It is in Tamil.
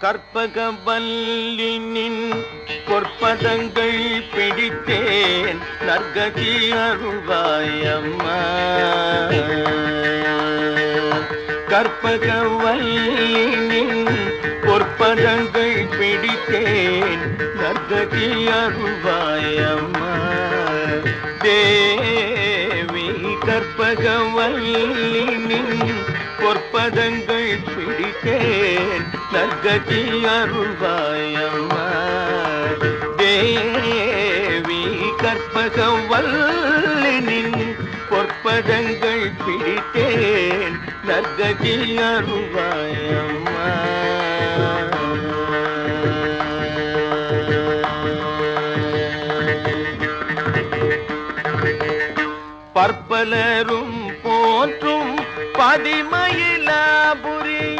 கற்பகவல்லினின் பொற்பதங்கள் பிடித்தேன். நற்கதி அருள்வாயம்மா கற்பகவல்லினின் பொற்பதங்கள் பிடித்தேன். நற்கதி அருள்வாயம்மா தேவி கற்பகவல்லினின் பொற்பதங்கள் பிடி பிடித்தேன் நற்கதி அருள்வாயம்மா. தேவி கற்பகவல்லினின் பொற்பதங்கள் பிடித்தேன். நற்கதி அருள்வாயம்மா. பற்பலரும் போற்றும் பதிமயிலாபுரி